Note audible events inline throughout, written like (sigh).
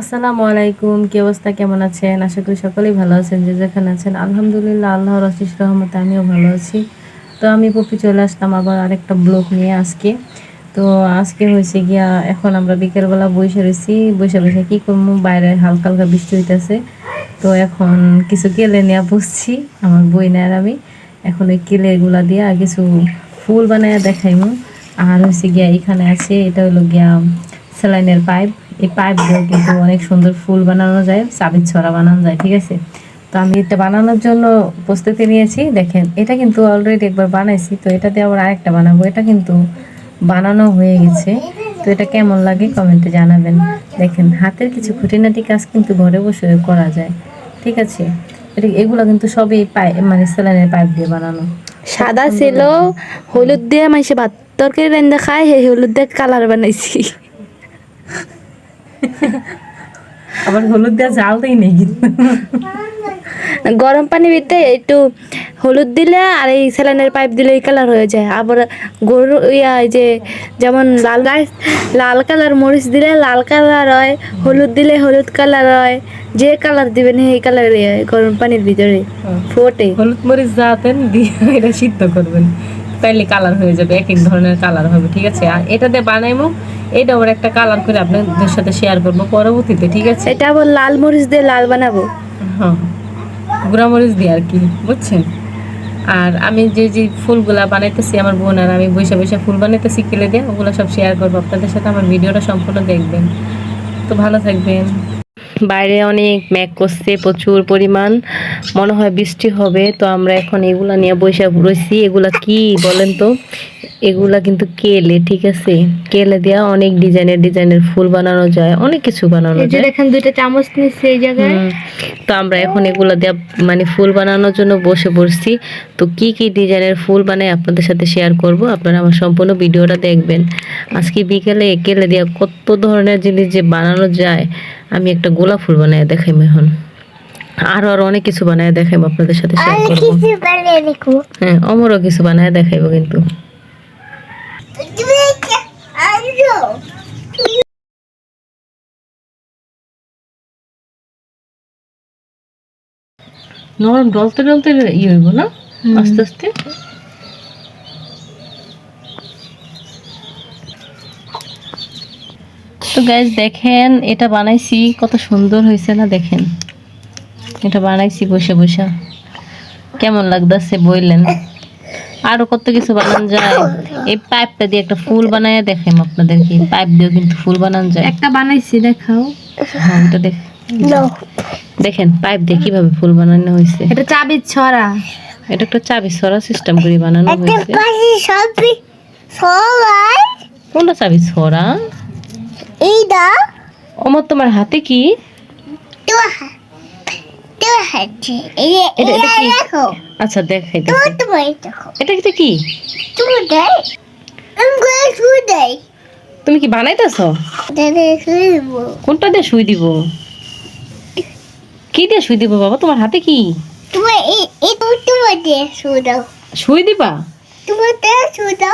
আসসালামু আলাইকুম, কি অবস্থা, কেমন আছেন? আশা করি সকলেই ভালো আছেন, যে যেখানে আছেন। আলহামদুলিল্লাহ, আল্লাহর অশেষ রহমতে আমিও ভালো আছি। তো আমি পপি চলে আসলাম আবার আরেকটা ব্লগ নিয়ে আজকে। তো আজকে হয়েছে গিয়া, এখন আমরা বিকেলবেলা বসে রয়েছি। বসে বসে কী করব? বাইরে হালকা হালকা বৃষ্টি হইতেছে। তো এখন কিছু কেলে নেওয়া বসছি, আমার বই নেয় আমি। এখন ওই কেলেগুলা দিয়ে কিছু ফুল বানায় দেখাইমু। আর হচ্ছে গিয়া এখানে আছে, এটা হলো গিয়া স্যালাইনের পাইপ। এই পাইপ দিয়ে কিন্তু অনেক সুন্দর ফুল বানানো যায়, চাবির ছড়া বানানো যায়, ঠিক আছে? তো আমি এটা বানানোর জন্য প্রস্তুতি নিয়েছি। দেখেন, এটা কিন্তু অলরেডি একবার বানাইছি, তো এটা দিয়ে আবার আরেকটা বানাবো। এটা কিন্তু বানানো হয়ে গেছে। তো এটা কেমন লাগে কমেন্টে জানাবেন। দেখেন, হাতের কিছু খুঁটিনাটি কাজ কিন্তু ঘরে বসে করা যায়, ঠিক আছে? এটা এগুলো কিন্তু সবই পাইপ মানে স্যালাইনের পাইপ দিয়ে বানানো। সাদা ছিল, হলুদ দিয়ে মাইসে ভাত তরকারি রান্না খায় সেই হলুদ দিয়ে কালার বানাইছি। আবার হলুদ দেওয়া জাল দেই নেই কিন্তু। গরম পানি ভিতরে একটু হলুদ দিলে আর এই স্যালাইনের পাইপ দিলে এই কালার হয়ে যায়। আবার গরু ইয়া এই যে যেমন লাল গাছ লাল কালার মরিচ দিলে লাল কালার হয় হলুদ দিলে হলুদ কালার হয়। যে কালার দিবেন সেই কালার গরম পানির ভিতরে ফোটে। হলুদ মরিচ যাতেন দিয়ে এটা সিদ্ধ করবেন। তাইলে কালার হয়ে যাবে এক এক ধরনের কালার হবে ঠিক আছে? আর এটা দিয়ে বানাইমু এটা ওর একটা কালার করে আপনাদের সাথে শেয়ার করব পরবর্তীতে ঠিক আছে? এটা আবার লাল মরিচ দিয়ে লাল বানাবো। হ্যাঁ গুঁড়া মরিচ দিয়ে আর কি বুঝছেন? আর আমি যে যে ফুলগুলা বানাইতেছি আমার বোন আর আমি বসে বসে ফুল বানাইতেছি কেলে দিয়ে ওগুলো সব শেয়ার করব। আপনাদের সাথে আমার ভিডিওটা সম্পূর্ণ দেখবেন। তো ভালো থাকবেন। বাইরে অনেক ম্যাক করছে প্রচুর পরিমাণ। মনে হয় বৃষ্টি হবে তো আমরা এখন এগুলা নিয়ে বসে রয়েছি এগুলা কি বলেন তো? এগুলা কিন্তু কেলে ঠিক আছে? কেলে দেওয়া অনেক ডিজাইনের ডিজাইনের ফুল বানানো যায় অনেক কিছু বানানো এই যে যায়। দেখেন দুইটা চামচ নিচ্ছে এই জায়গায়। তো আমরা এখন এগুলো দিয়ে মানে ফুল বানানোর জন্য বসে পড়ছি। তো কি কি ডিজাইনের ফুল বানাই আপনাদের সাথে শেয়ার করব আপনারা আমার সম্পূর্ণ ভিডিওটা দেখবেন। আজকে বিকেলে কেলে দিয়ে কত ধরনের জিনিস যে বানানো যায় আমি একটা গোলাপ ফুল বানায় দেখাইম এখন। আরও আরও অনেক কিছু বানায় দেখাইবো আপনাদের সাথে শেয়ার করব। হ্যাঁ অমরও কিছু বানায় দেখাইবো কিন্তু। নরম ডলতে ডলতে ইয়ে হইব না? আস্তে আস্তে? তো গাইজ দেখেন এটা বানাইছি কত সুন্দর হয়েছে না দেখেন? এটা বানাইছি বসে বসে। কেমন লাগতেছে বললেন? আরও কত কিছু বানানো যায়। এই পাইপটা দিয়ে একটা ফুল বানায় দেখেন আপনাদেরকে। পাইপ দিয়েও কিন্তু ফুল বানানো যায়। একটা বানাইছি দেখাও। হ্যাঁ ওটা দেখ দেখেন পাইপ দিয়ে কীভাবে ফুল বানানো হয়েছে। এটা চাবির ছড়া। এটা একটা চাবি ছড়া সিস্টেম করে বানানো হয়েছে। কোনটা চাবি ছড়া? এইটা। অমর তোমার হাতে কি? এটা এটা কি? আচ্ছা দেখাই দেখো। এটা এটা কি? তুমি কি বানাইতেছো? কোনটা দিয়ে শুই দিব? কি দিয়ে শুই দিব বাবা? তোমার হাতে কি? শুই দিবা?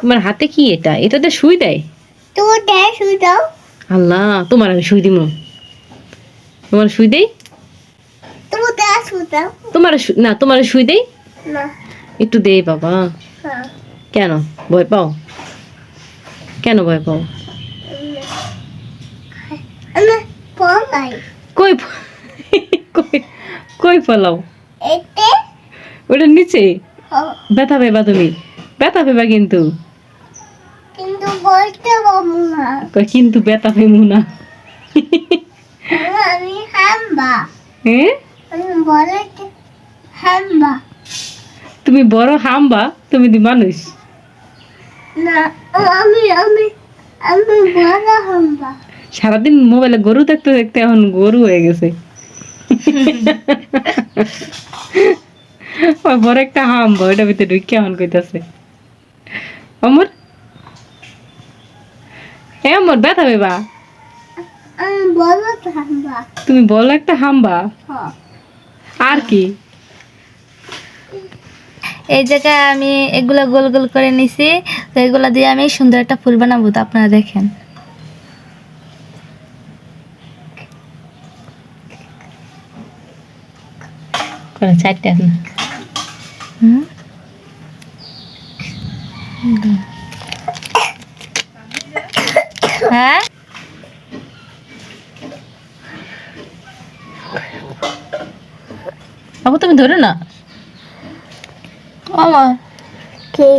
তোমার হাতে কি এটা? এটা দিয়ে শুই দেয়? আল্লাহ তোমার আমি শুই দিব তোমার শুই দেই? তোমার না তোমার শুই দেই? একটু দে বাবা। কেন? ভয় পাও? কেন ভয় পাও? কই কই ফলাও ওটা নিচে? ব্যথা পেবা তুমি? ব্যথা পেবা কিন্তু। কিন্তু বলতে পারব না। কিন্তু ব্যথা পেমু না আমি হাম্বা। হ্যাঁ? তুমি বড় হাম্বা তুমি দি মানুষ। না আমি আমি আমি বড় হাম্বা। সারাদিন মোবাইলে গরু দেখতে দেখতে এখন গরু হয়ে গেছে। বড় একটা হাম্বা ওইটা ভিতরে ঢুকে এখন কইতাছে। অমর? এ অমর ব্যথা পেবা আমি বড় হাম্বা। তুমি বলো একটা হাম্বা? হ্যাঁ আর কি? এই জায়গায় আমি এগুলা গোল গোল করে নিছি তো এগুলা দিয়ে আমি সুন্দর একটা ফুল বানাবো তো আপনারা দেখেন। হুম? হ্যাঁ? তুমি ধরে না। আমার কে?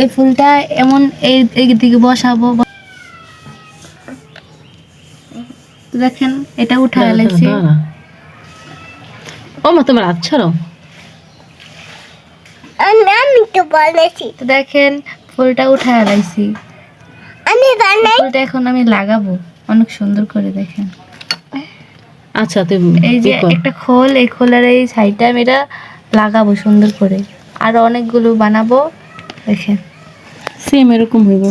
এই ফুলটা এমন এই দিকে বসাবো দেখেন এটা উঠা লাগছে ও মা তোমার হাত ছাড়ো। আমি আমি তো বলেছি। দেখেন ফুলটা উঠা আমি বানাই। ফুলটা এখন আমি লাগাবো। অনেক সুন্দর করে দেখেন। আচ্ছা তো এই যে একটা খোল এই খোলের এই সাইডটা আমি এটা লাগাবো সুন্দর করে। আর অনেকগুলো বানাবো দেখেন। সেম এরকম হইব।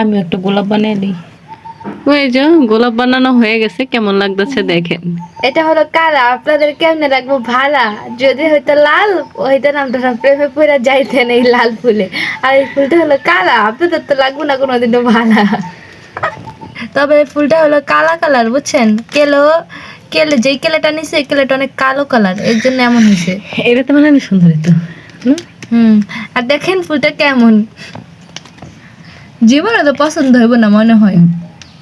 আমি একটা গোলাপ বানিয়ে দিই। ওই যে গোলাপ বানানো হয়ে গেছে কেমন লাগতেছে দেখেন। এটা হলো কারা? আপনাদের কেমনে রাখব? ভাড়া? যদি হয়তো লাল হইতে নামটা প্রেমে পড়ে যাইতেন এই লাল ফুলে। আর এই ফুলটা হলো কালা আপনাদের তো লাগবো না কোনোদিনও ভাড়া। তবে এই ফুলটা হলো কালা কালার বুঝছেন? কেলো কেলে যেই কেলেটা নিছে এই কেলেটা অনেক কালো কালারের জন্য এমন হয়েছে। এটা তো মানে সুন্দর তো হুম আর দেখেন ফুলটা কেমন। জীবনে তো পছন্দ হইব না মনে হয়।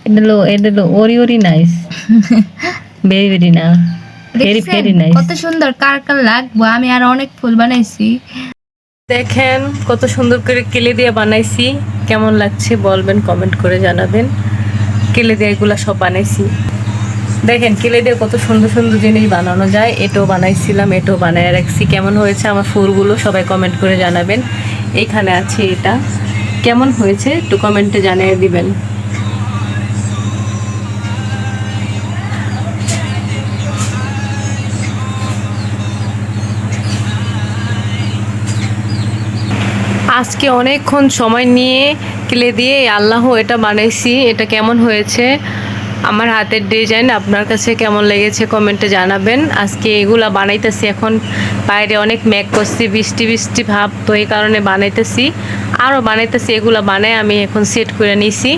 এটা লো এটা লো ওরি ওরি নাইস ভেরি ভেরি না ভেরি? ভেরি নাইস কত সুন্দর কার কার লাগবো আমি আর অনেক ফুল বানাইছি। দেখেন কত সুন্দর করে কেলে দিয়ে বানাইছি। কেমন লাগছে বলবেন কমেন্ট করে জানাবেন। কেলে দিয়ে এগুলা সব বানাইছি। দেখেন কেলে দিয়ে কত সুন্দর সুন্দর জিনিস বানানো যায়। এটাও বানাইছিলাম এটাও বানায় রাখছি। কেমন হয়েছে আমার ফুলগুলো সবাই কমেন্ট করে জানাবেন। এইখানে আছে এটা। কেমন হয়েছে একটু কমেন্টে জানিয়ে দিবেন। আজকে অনেকক্ষণ সময় নিয়ে কেলে দিয়ে আল্লাহ এটা বানাইছি, এটা কেমন হয়েছে, আমার হাতের ডিজাইন আপনার কাছে কেমন লেগেছে কমেন্টে জানাবেন। আজকে এগুলা বানাইতেছি এখন, বাইরে অনেক ম্যাক করছি, বৃষ্টি বৃষ্টি ভাব, তো এই কারণে বানাইতেছি। আরও বানাইতেছি, এগুলা বানাই আমি এখন সেট করে নিছি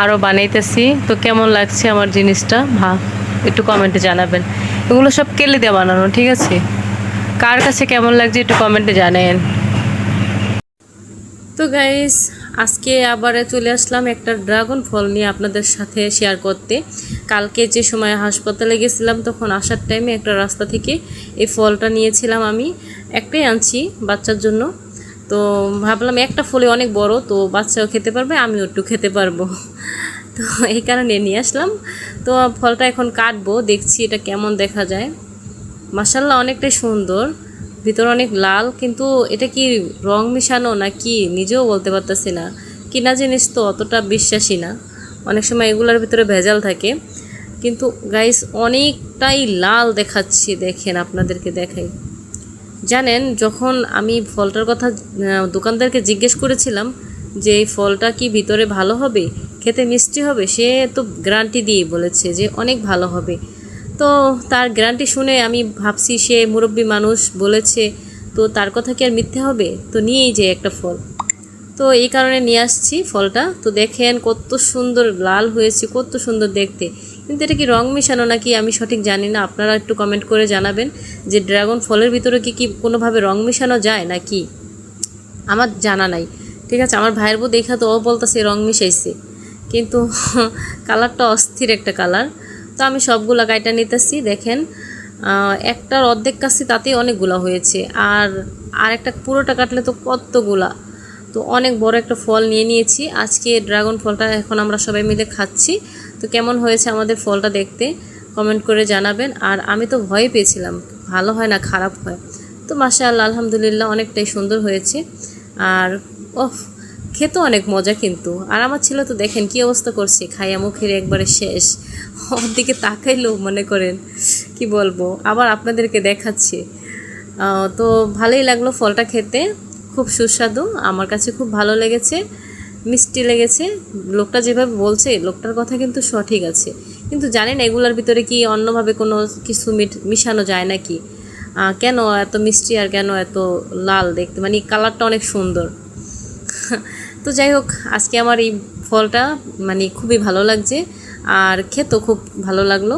আরও বানাইতেছি। তো কেমন লাগছে আমার জিনিসটা? ভাব একটু কমেন্টে জানাবেন। এগুলো সব কেলে দিয়ে বানানো, ঠিক আছে? কার কাছে কেমন লাগছে একটু কমেন্টে জানেন তো গাইস আজকে আবার চলে আসলাম একটা ড্রাগন ফল নিয়ে আপনাদের সাথে শেয়ার করতে। কালকে যে সময় হাসপাতালে গেছিলাম, তখন আসার টাইমে একটা রাস্তা থেকে এই ফলটা নিয়েছিলাম আমি। একটাই আনছি বাচ্চার জন্য। তো ভাবলাম একটা ফলে অনেক বড়, তো বাচ্চাও খেতে পারবে, আমিও একটু খেতে পারব। (laughs) তো এই কারণে নিয়ে আসলাম। তো ফলটা এখন কাটবো, দেখছি এটা কেমন দেখা যায়। মাসাল্লাহ অনেকটাই সুন্দর। ভিতর অনেক লাল, কিন্তু এটা কি রং মিশানো না কি নিজেও বলতে পারতেছি না। কিনা জিনিস তো অতটা বিশ্বাসী না। অনেক সময় এগুলোর ভিতরে ভেজাল থাকে। কিন্তু গাইস অনেকটাই লাল দেখাচ্ছি, দেখেন আপনাদেরকে দেখাই। জানেন, যখন আমি ফলটার কথা দোকানদারকে জিজ্ঞেস করেছিলাম যে এই ফলটা কি ভিতরে ভালো হবে, খেতে মিষ্টি হবে, সে তো গ্যারান্টি দিয়ে বলেছে যে অনেক ভালো হবে। তো তার গ্যারান্টি শুনে আমি ভাবছি সে মুরব্বী মানুষ বলেছে, তো তার কথা কি আর মিথ্যে হবে? তো নিয়েই যে একটা ফল। তো এই কারণে নিয়ে আসছি ফলটা। তো দেখেন কত সুন্দর, লাল হয়েছে, কত সুন্দর দেখতে। কিন্তু এটা কি রং মেশানো নাকি আমি সঠিক জানি না? আপনারা একটু কমেন্ট করে জানাবেন যে ড্রাগন ফলের ভিতরে কি কি কোনোভাবে রং মেশানো যায় নাকি? আমার জানা নাই। ঠিক আছে, আমার ভাইয়ের বউ দেখা তো ও বলতেছে রং মিশাইছে। কিন্তু (laughs) কালারটা অস্থির একটা কালার। তো আমি সবগুলা গাইটা নিতেছি, দেখেন। একটার অর্ধেক কাছে তাতেই অনেকগুলা হয়েছে। আর আর একটা পুরোটা কাটলে তো কতগুলা? তো অনেক বড় একটা ফল নিয়ে নিয়েছি। আজকে ড্রাগন ফলটা এখন আমরা সবাই মিলে খাচ্ছি। তো কেমন হয়েছে আমাদের ফলটা দেখতে? কমেন্ট করে জানাবেন। আর আমি তো ভয় পেয়েছিলাম। ভালো হয় না, খারাপ হয়। তো মাসা আল্লাহ আলহামদুলিল্লাহ, অনেকটাই সুন্দর হয়েছে। আর ওহ খেতে অনেক মজা কিন্তু। আর আমার ছেলে তো দেখেন কি অবস্থা করছে, খাইয়া মুখের একবারে শেষ। ওর দিকে তাকাইলো মনে করেন, কি বলব? আবার আপনাদেরকে দেখাচ্ছি। তো ভালোই লাগল ফলটা খেতে, খুব সুস্বাদু, আমার কাছে খুব ভালো লেগেছে, মিষ্টি লেগেছে। লোকটা যেভাবে বলছে, লোকটার কথা কিন্তু সঠিক আছে। কিন্তু জানেন এগুলোর ভিতরে কি অন্যভাবে কোনো কিছু মিশানো যায় নাকি? কেন এত মিষ্টি আর কেন এত লাল দেখতে? মানে কালারটা অনেক সুন্দর। তো যাই হোক, আজকে আমার এই ফলটা মানে খুবই ভালো লাগছে, আর খেতেও খুব ভালো লাগল।